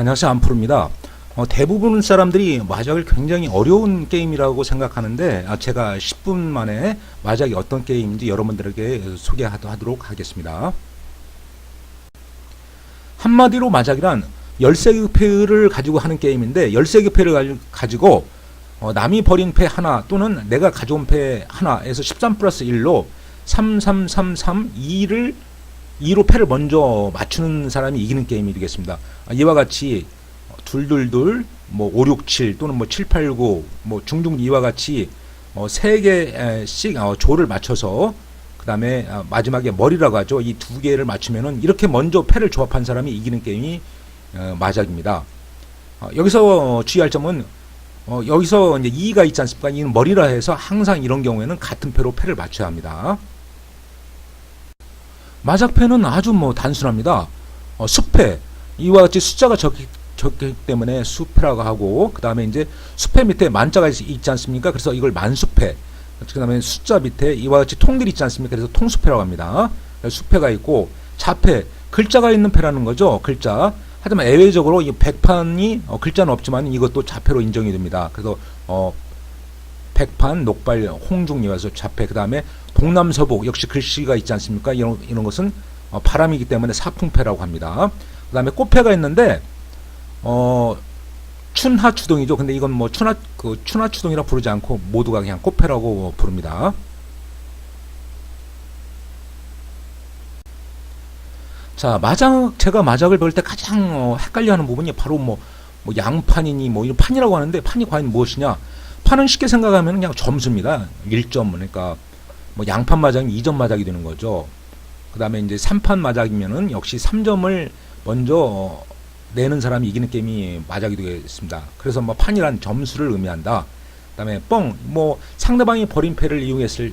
안녕하세요 안프로입니다. 어, 대부분 사람들이 마작을 굉장히 어려운 게임이라고 생각하는데 아, 제가 10분 만에 마작이 어떤 게임인지 여러분들에게 소개하도록 하겠습니다. 한마디로 마작이란 열쇠 패를 가지고 하는 게임인데 열쇠 패를 가지고 어, 남이 버린 패 하나 또는 내가 가져온 패 하나에서 13 플러스 1로 3333 2를 2로 패를 먼저 맞추는 사람이 이기는 게임이 되겠습니다. 아, 이와 같이 둘둘둘 뭐 567 또는 뭐 789 뭐 중중 이와 같이 어, 세 개씩 어, 조를 맞춰서 그 다음에 아, 마지막에 머리라고 하죠. 이 두 개를 맞추면은 이렇게 먼저 패를 조합한 사람이 이기는 게임이 어, 마작입니다. 어, 여기서 주의할 점은 어, 여기서 이제 2가 있지 않습니까? 이는 머리라 해서 항상 이런 경우에는 같은 패로 패를 맞춰야 합니다. 마작패는 아주 뭐 단순합니다. 어, 수패 이와 같이 숫자가 적기, 적기 때문에 수패라고 하고 그 다음에 이제 수패 밑에 만자가 있, 있지 않습니까? 그래서 이걸 만수패 그 다음에 숫자 밑에 이와 같이 통들이 있지 않습니까? 그래서 통수패라고 합니다. 수패가 있고 자패 글자가 있는 패라는 거죠. 글자 하지만 예외적으로 이 백판이 어, 글자는 없지만 이것도 자패로 인정이 됩니다. 그래서 어, 백판, 녹발, 홍중이와서 자패 그 다음에 동남서북 역시 글씨가 있지 않습니까? 이런 이런 것은 어, 바람이기 때문에 사풍패라고 합니다. 그 다음에 꽃패가 있는데 어 춘하추동이죠. 근데 이건 뭐 춘하 그 춘하추동이라 부르지 않고 모두가 그냥 꽃패라고 부릅니다. 자 마작 제가 마작을 볼때 가장 어, 헷갈려하는 부분이 바로 뭐, 뭐 양판이니 뭐 이런 판이라고 하는데 판이 과연 무엇이냐? 판은 쉽게 생각하면 그냥 점수입니다. 1점 그러니까 뭐 양판 마작이면 2점 마작이 되는 거죠. 그 다음에 이제 3판 마작이면은 역시 3점을 먼저 어, 내는 사람이 이기는 게임이 마작이 되겠습니다. 그래서 뭐 판이란 점수를 의미한다. 그 다음에 뻥, 뭐 상대방이 버린 패를 이용했을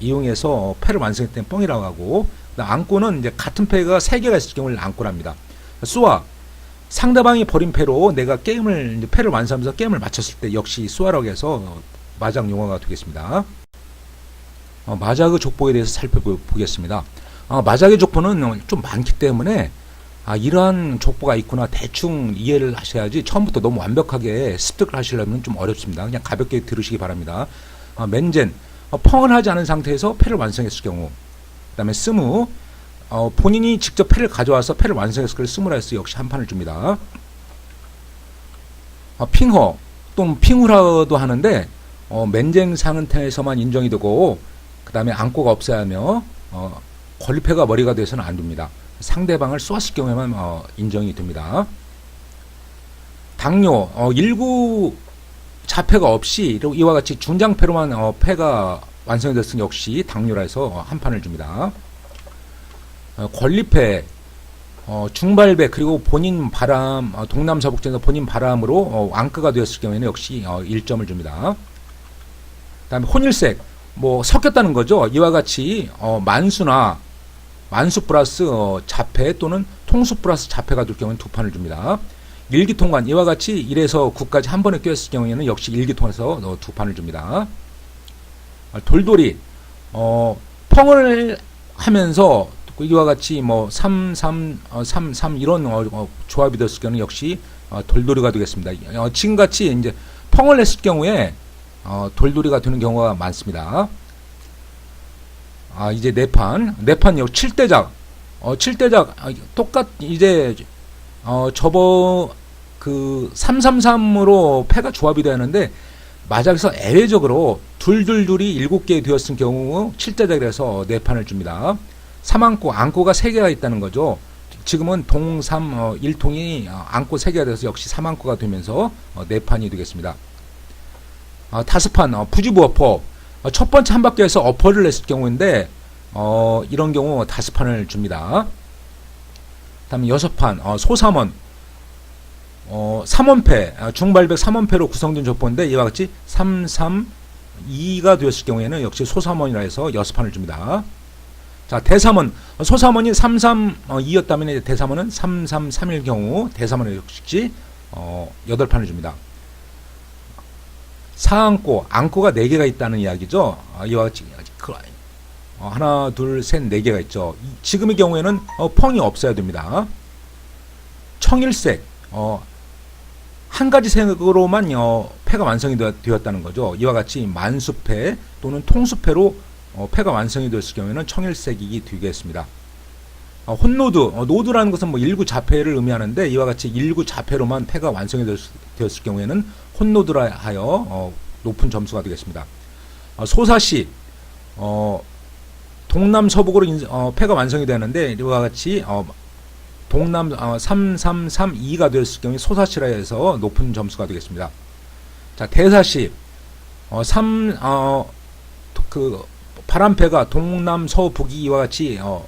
이용해서 패를 완성했던 뻥이라고 하고 안고는 이제 같은 패가 세 개가 있을 경우를 안고랍니다. 수와 상대방이 버린 패로 내가 게임을 이제 패를 완성하면서 게임을 마쳤을 때 역시 수화라고 해서 마작 용어가 되겠습니다. 어, 마작의 족보에 대해서 살펴보겠습니다. 어, 마작의 족보는 좀 많기 때문에 아, 이러한 족보가 있구나 대충 이해를 하셔야지 처음부터 너무 완벽하게 습득을 하시려면 좀 어렵습니다. 그냥 가볍게 들으시기 바랍니다. 아, 맨젠 어, 펑을 하지 않은 상태에서 패를 완성했을 경우 그 다음에 스무 어, 본인이 직접 패를 가져와서 패를 완성했을 걸 스무라 해서 역시 한 판을 줍니다. 어, 핑허 또는 핑후라도 하는데 어, 맨쟁 상태에서만 인정이 되고 그 다음에 안고가 없어야 하며 어, 권리패가 머리가 돼서는 안 됩니다. 상대방을 쏘았을 경우에만 어, 인정이 됩니다. 당뇨 어, 일구 자패가 없이 이와 같이 중장패로만 어, 패가 완성이 됐으니 역시 당뇨라 해서 어, 한 판을 줍니다. 어, 권리패 어, 중발배 그리고 본인 바람 어, 동남서북전에서 본인 바람으로 어, 앙크가 되었을 경우에는 역시 어, 1점을 줍니다. 그다음에 혼일색 뭐 섞였다는 거죠. 이와 같이 어, 만수나 만수 플러스 어, 자패 또는 통수 플러스 자패가 될 경우는 두 판을 줍니다. 일기통관 이와 같이 1에서 9까지 한 번에 껴있을 경우에는 역시 일기통에서 어, 두 판을 줍니다. 어, 돌돌이 어, 펑을 하면서 이와 같이 뭐 3, 3, 어, 3, 3 이런 어, 어, 조합이 됐을 경우는 역시 어, 돌돌이가 되겠습니다. 어, 지금같이 이제 펑을 냈을 경우에 어, 돌돌이가 되는 경우가 많습니다. 아, 이제 네 판. 네 판요. 7대작. 어, 7대작. 아, 똑같, 이제, 어, 저번, 그, 333으로 패가 조합이 되는데, 마작에서 예외적으로 둘둘둘이 7개 되었을 경우 7대작이라서 네 판을 줍니다. 3안고, 안고가 3개가 있다는 거죠. 지금은 동삼 어, 1통이 어, 안고 3개가 돼서 역시 3안고가 되면서 어, 네 판이 되겠습니다. 어, 다섯 판, 어, 부지부 어퍼. 어, 첫 번째 한 바퀴에서 어퍼를 냈을 경우인데, 어, 이런 경우 다섯 판을 줍니다. 다음에 여섯 판, 어, 소삼원. 어, 3원패, 어, 중발백 3원패로 구성된 족보인데, 이와 같이 3, 3, 2가 되었을 경우에는 역시 소삼원이라 해서 여섯 판을 줍니다. 자, 대삼원. 어, 소삼원이 3, 3, 어, 2였다면, 대삼원은 3, 3, 3일 경우, 대삼원은 역시, 어, 여덟 판을 줍니다. 사안고, 안고가 4개가 있다는 이야기죠. 아, 이와 같이 어, 하나, 둘, 셋, 네 개가 있죠. 이, 지금의 경우에는 어, 펑이 없어야 됩니다. 청일색, 어, 한 가지 색으로만 어, 패가 완성이 되었- 되었다는 거죠. 이와 같이 만수패 또는 통수패로 어, 패가 완성이 되었을 경우에는 청일색이 되겠습니다. 어, 혼노드, 어, 노드라는 것은 뭐 일구 자패를 의미하는데 이와 같이 일구 자패로만 패가 완성이 되었, 되었을 경우에는 혼노드라 하여 어, 높은 점수가 되겠습니다. 어, 소사시, 어, 동남 서북으로 인- 어, 패가 완성이 되는데 이와 같이 어, 동남 어, 3332가 되었을 경우에 소사시라 해서 높은 점수가 되겠습니다. 자, 대사시 어, 3, 어, 그 바람패가 동남 서북이 이와 같이 어,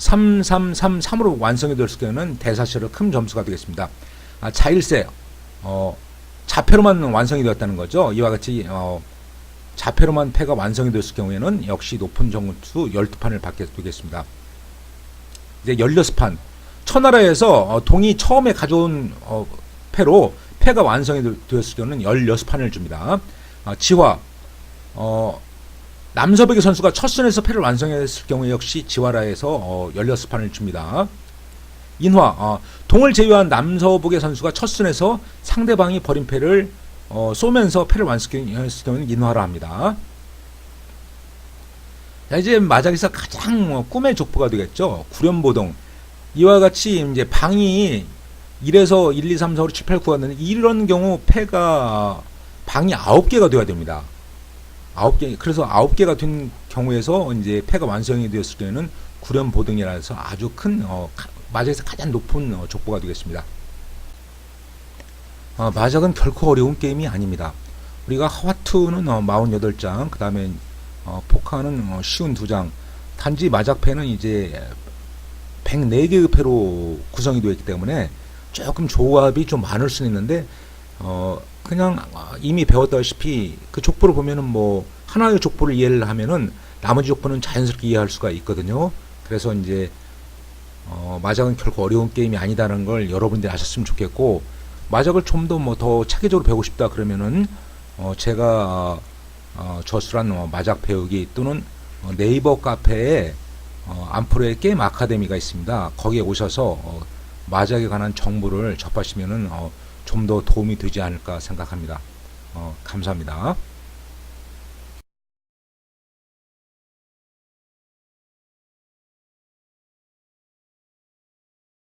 3333으로 완성이 됐을 경우는 대사시로 큰 점수가 되겠습니다. 아, 자일세 어, 자패로만 완성이 되었다는 거죠. 이와 같이 어, 자패로만 패가 완성이 됐을 경우에는 역시 높은 점수 12판을 받게 되겠습니다. 이제 16판. 천하라에서 어, 동이 처음에 가져온 어, 패로 패가 완성이 되- 되었을 경우는 16판을 줍니다. 아, 지화. 어, 남서백의 선수가 첫 선에서 패를 완성했을 경우에 역시 지화라에서 어, 16판을 줍니다. 인화. 어, 동을 제외한 남서북의 선수가 첫 선에서 상대방이 버린 패를 어, 쏘면서 패를 완성했을 경우는 인화라 합니다. 자, 이제 마작에서 가장 어, 꿈의 족보가 되겠죠. 구련보동. 이와 같이 이제 방이 1에서 1, 2, 3, 4, 5, 6, 7, 8, 9가 되는데 이런 경우 패가 방이 9개가 되어야 됩니다. 9개. 그래서 9개가 된 경우에서 이제 패가 완성이 되었을 때는 구련 보등이라 해서 아주 큰 어, 가- 마작에서 가장 높은 어, 족보가 되겠습니다. 어, 마작은 결코 어려운 게임이 아닙니다. 우리가 하와투는 어, 48장, 그 다음에 어, 포카는 어, 쉬운 2장, 단지 마작패는 이제 104개의 패로 구성이 되어 있기 때문에 조금 조합이 좀 많을 수는 있는데 어 그냥 아, 이미 배웠다시피 그 족보를 보면은 뭐 하나의 족보를 이해를 하면은 나머지 족보는 자연스럽게 이해할 수가 있거든요. 그래서 이제 어 마작은 결코 어려운 게임이 아니다라는 걸 여러분들이 아셨으면 좋겠고 마작을 좀 더 뭐더 체계적으로 배우고 싶다 그러면은 어 제가 어 저술한 어, 마작 배우기 또는 어, 네이버 카페에 어, 안프로의 게임 아카데미가 있습니다. 거기에 오셔서 어, 마작에 관한 정보를 접하시면은 어, 좀 더 도움이 되지 않을까 생각합니다. 어, 감사합니다.